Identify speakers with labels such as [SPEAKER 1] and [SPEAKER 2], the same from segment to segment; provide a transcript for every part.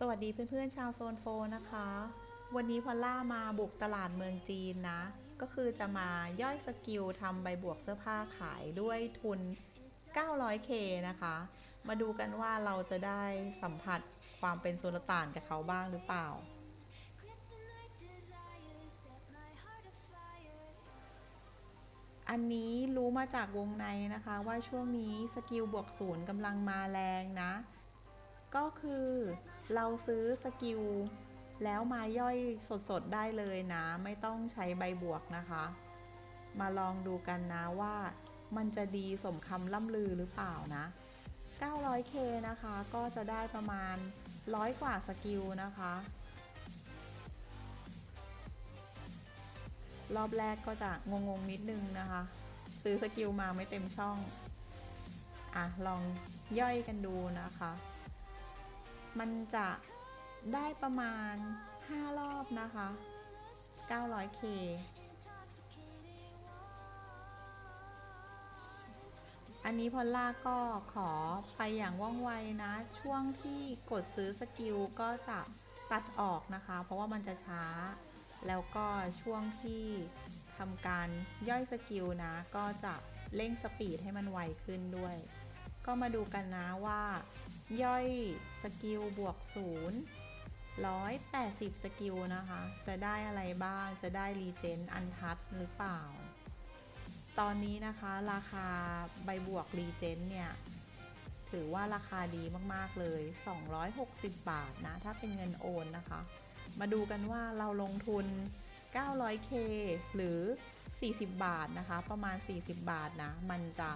[SPEAKER 1] สวัสดีเพื่อนๆชาวโซนโฟนะคะ วันนี้พอลล่ามาบุกตลาดเมืองจีนนะ ก็คือจะมาย่อยสกิลทำใบบวกเสื้อผ้าขายด้วยทุน 900k นะคะ มาดูกันว่าเราจะได้สัมผัสความเป็นสุลต่านกับเขาบ้างหรือเปล่าอันนี้รู้มาจากวงในนะคะว่าช่วงนี้สกิลบวกศูนย์กำลังมาแรงนะ ก็คือเราซื้อสกิลแล้วมาย่อยสดๆได้เลยนะ ไม่ต้องใช้ใบบวกนะคะ มาลองดูกันนะว่ามันจะดีสมคำล่ำลือหรือเปล่านะ 900k นะคะ ก็จะได้ประมาณร้อยกว่าสกิลนะคะ รอบแรกก็จะงงๆนิดนึงนะคะ ซื้อสกิลมาไม่เต็มช่อง อะ ลองย่อยกันดูนะคะ มันจะได้ประมาณ 5 รอบนะคะ 900k อันนี้พอลล่าก็ขอไปอย่างว่องไวนะ ช่วงที่กดซื้อสกิลก็จะตัดออกนะคะ เพราะว่ามันจะช้า แล้วก็ช่วงที่ทำการย่อยสกิลนะ ก็จะเร่งสปีดให้มันไวขึ้นด้วย ก็มาดูกันนะว่า ย่อยสกิลบวกศูนย์180 สกิลนะคะ จะได้อะไรบ้าง จะได้รีเจนอันทัชหรือเปล่า ตอนนี้นะคะราคาใบบวกรีเจนเนี่ย ถือว่าราคาดีมากๆเลย 260 บาทนะ ถ้าเป็นเงินโอนนะคะ มาดูกันว่าเราลงทุน 900k หรือ 40 บาทนะคะ ประมาณ 40 บาทนะ มันจะ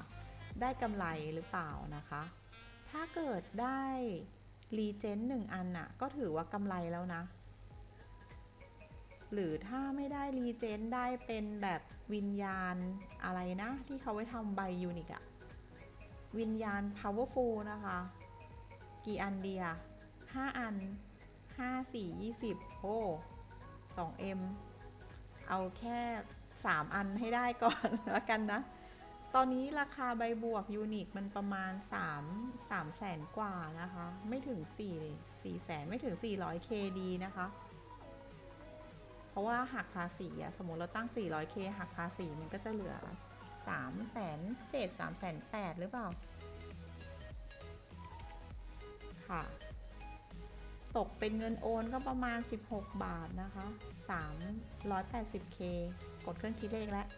[SPEAKER 1] ได้กำไรหรือเปล่านะคะ ถ้าเกิดได้รีเจนหนึ่งอันน่ะ ก็ถือว่ากำไรแล้วนะ หรือถ้าไม่ได้รีเจนได้เป็นแบบวิญญาณอะไรนะ ที่เขาไว้ทำใบยูนิคอะวิญญาณ powerful นะคะ กี่อันเดีย5อัน5 4 20โอ้2 m เอ็มเอาแค่3อันให้ได้ก่อนแล้วกันนะ ตอนนี้ราคาใบบวกยูนิคมันประมาณ 3 3แสนกว่านะคะ ไม่ถึง 4 4แสนไม่ถึง 400k ดีนะคะ เพราะว่าหักภาษีอะสมมติเราตั้ง 400k หักภาษีมันก็จะเหลือ3แสน7 3แสน8หรือเปล่า ค่ะ ตกเป็นเงินโอนก็ประมาณ 16 บาทนะคะ 380k กดเครื่องคิดเลขแล้ว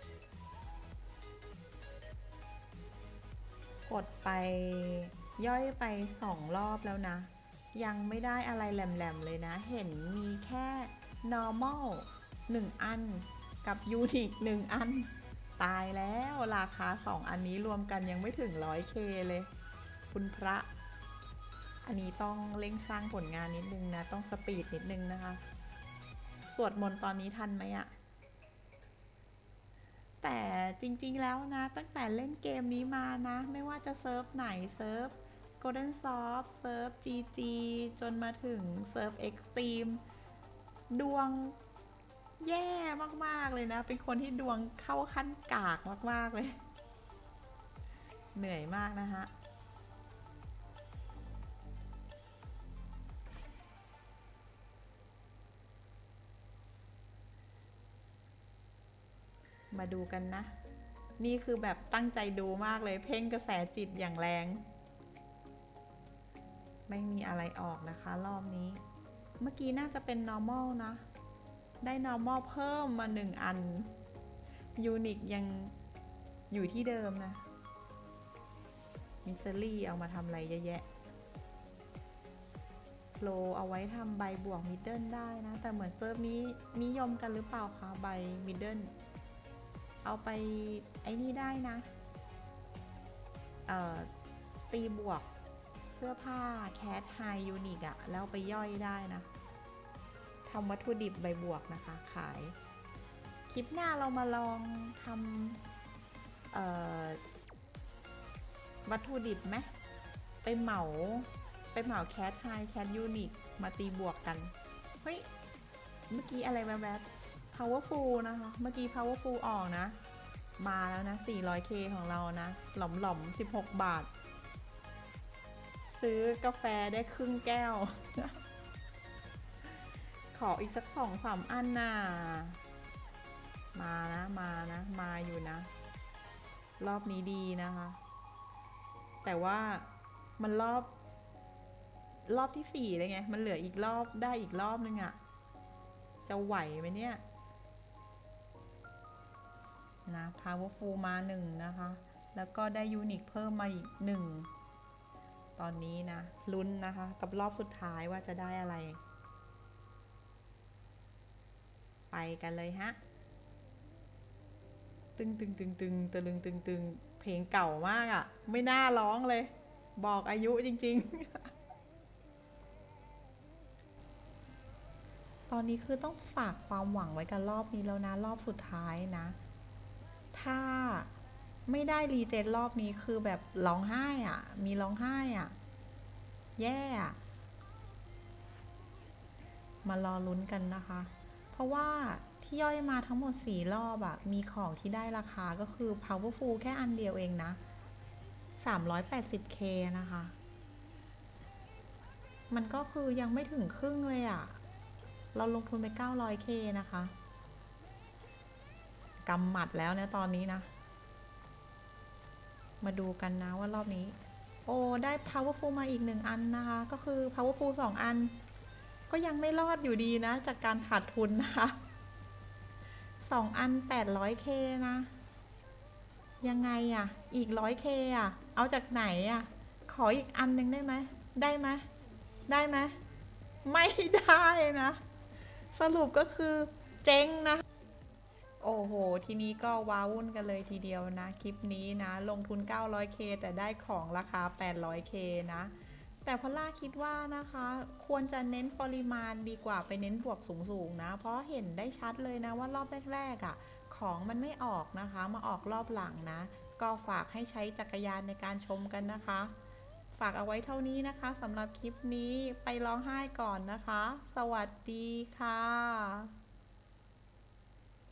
[SPEAKER 1] กดไปย่อยไป2รอบแล้วนะ ยังไม่ได้อะไรแหลมๆเลยนะ เห็นมีแค่ normal 1 อันกับ unique 1 อัน ตายแล้วราคา 2 อันนี้รวมกันยังไม่ถึง 100k เลย คุณพระ อันนี้ต้องเร่งสร้างผลงานนิดนึงนะ ต้องสปีดนิดนึงนะคะ สวดมนต์ตอนนี้ทันไหมอะ แต่จริงๆแล้วนะ ตั้งแต่เล่นเกมนี้มานะ ไม่ว่าจะเซิร์ฟไหนเซิร์ฟ Golden Soft เซิร์ฟ GG จนมาถึงเซิร์ฟ Extreme ดวงแย่มากๆเลยนะ เป็นคนที่ดวงเข้าขั้นกากมากๆเลย เหนื่อยมากนะฮะ มาดูกันนะ นี่คือแบบตั้งใจดูมากเลยเพ่งกระแสจิตอย่างแรง ไม่มีอะไรออกนะคะ รอบนี้ เมื่อกี้น่าจะเป็น normal นะ ได้ normal เพิ่มมาหนึ่งอัน unique ยังอยู่ที่เดิมนะมิสซรี่เอามาทำอะไรเยอะแยะโฟลเอาไว้ทำใบบวกมิดเดิลได้นะ แต่เหมือนเซิร์ฟนี้นิยมกันหรือเปล่าคะใบมิดเดิล เอาไปไอ้นี่ได้นะตีบวกเสื้อผ้าแคทไฮยูนิกอะแล้วไปย่อยได้นะทำวัตถุดิบใบบวกนะคะ ขาย คลิปหน้าเรามาลองทำวัตถุดิบไหมไปเหมาไปเหมาแคทไฮแคทยูนิคมาตีบวกกัน เฮ้ย เมื่อกี้อะไรแวบๆ powerful นะคะ เมื่อกี้ powerful ออกนะ มาแล้วนะ 400k ของเรานะ หลอมหลอมๆ16 บาท ซื้อกาแฟได้ครึ่งแก้ว ขออีกสักสองสามอันน่ะมานะ มานะ มาอยู่นะ รอบนี้ดีนะคะ แต่ว่ามันรอบ รอบที่สี่เลยไง มันเหลืออีกรอบได้อีกรอบนึงอะจะไหวไหมเนี่ย นะ powerful มาหนึ่งนะคะ แล้วก็ได้ยูนิคเพิ่มมาอีกหนึ่งตอนนี้นะ ลุ้นนะคะ กับรอบสุดท้ายว่าจะได้อะไร ไปกันเลยฮะ ตึงตึงตึงตึงตะลึงตึงตึงเพลงเก่ามากอะ่ะ ไม่น่าร้องเลย บอกอายุจริงๆตอนนี้คือต้องฝากความหวังไว้กับรอบนี้แล้วนะ รอบสุดท้ายนะ ถ้าไม่ได้รีเจนรอบนี้คือแบบร้องไห้อะ่ะ มีร้องไห้อะ่ะ แย่อะมารอลุ้นกันนะคะ เพราะว่าที่ย่อยมาทั้งหมด 4 รอบอะมีของที่ได้ราคาก็คือ powerful แค่อันเดียวเองนะ 380k นะคะ มันก็คือยังไม่ถึงครึ่งเลยอะเราลงทุนไป 900k นะคะ กำหมัดแล้วนะตอนนี้นะ มาดูกันนะว่ารอบนี้ โอ้ได้ powerful มาอีกหนึ่งอันนะคะ ก็คือ powerful สองอัน ก็ยังไม่รอดอยู่ดีนะ จากการขาดทุนนะคะสองอัน 800k นะ ยังไงอะอีก 100k อะเอาจากไหนอะ ขออีกอันหนึ่งได้ไหม ได้ไหม ได้ไหม ไม่ได้นะ สรุปก็คือเจ๊งนะ โอ้โห ทีนี้ก็ว้าวุ่นกันเลยทีเดียวนะ คลิปนี้นะ ลงทุน 900k แต่ได้ของราคา 800k นะ แต่พอล่าคิดว่านะคะ ควรจะเน้นปริมาณดีกว่าไปเน้นบวกสูงๆนะ เพราะเห็นได้ชัดเลยนะว่ารอบแรกๆอะ่ะ ของมันไม่ออกนะคะ มาออกรอบหลังนะ ก็ฝากให้ใช้จักรยานในการชมกันนะคะ ฝากเอาไว้เท่านี้นะคะสำหรับคลิปนี้ไปร้องไห้ก่อนนะคะ สวัสดีค่ะ